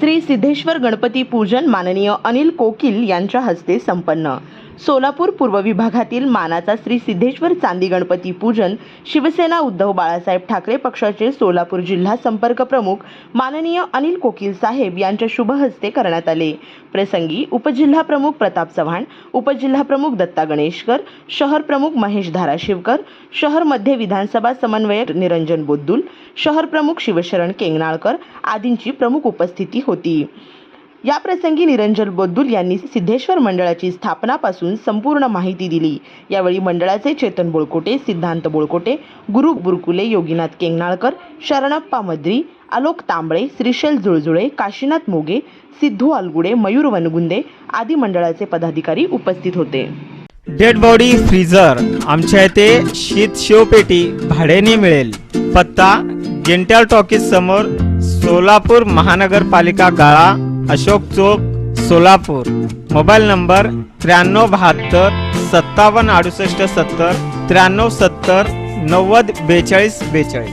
श्री सिद्धेश्वर गणपती पूजन माननीय अनिल कोकिल यांच्या हस्ते संपन्न. सोलापूर पूर्व विभागातील मानाचा श्री सिद्धेश्वर चांदी गणपती पूजन शिवसेना उद्धव बाळासाहेब ठाकरे पक्षाचे सोलापूर जिल्हा संपर्क प्रमुख माननीय अनिल कोकिल साहेब यांच्या शुभ हस्ते करण्यात आले. प्रसंगी उपजिल्हा प्रमुख प्रताप चव्हाण उपजिल्हा प्रमुख दत्ता गणेशकर शहर प्रमुख महेश धाराशिवकर शहर मध्य विधानसभा समन्वयक निरंजन बोद्दुल शहर प्रमुख शिवशरण केंगनाळकर आदींची प्रमुख उपस्थिती होती. या प्रसंगी निरंजन बोद्दुल यांनी सिद्धेश्वर मंडळाची स्थापनापासून संपूर्ण माहिती दिली. यावेळी मंडळाचे चेतन बोळकोटे सिद्धांत बोळकोटे गुरु बुरकुले योगीनाथ केंगनाळकर शरणप्पा मद्री आलोक तांबळे श्रीशैल जुळजुळे काशीनाथ मोगे सिद्धू अलगुडे मयूर वनगुंदे आदी मंडळाचे पदाधिकारी उपस्थित होते. Dead body freezer. आमच्या इथे शीत शिवपेटी भाड्याने मिळेल. पत्ता गेंट्याल टॉकीज समोर सोलापूर महानगरपालिका गाळा अशोक चौक सोलापूर. मोबाईल नंबर त्र्याण्णव बहात्तर सत्तावन्न अडुसष्ट सत्तर त्र्याण्णव सत्तर नव्वद बेचाळीस बेचाळीस.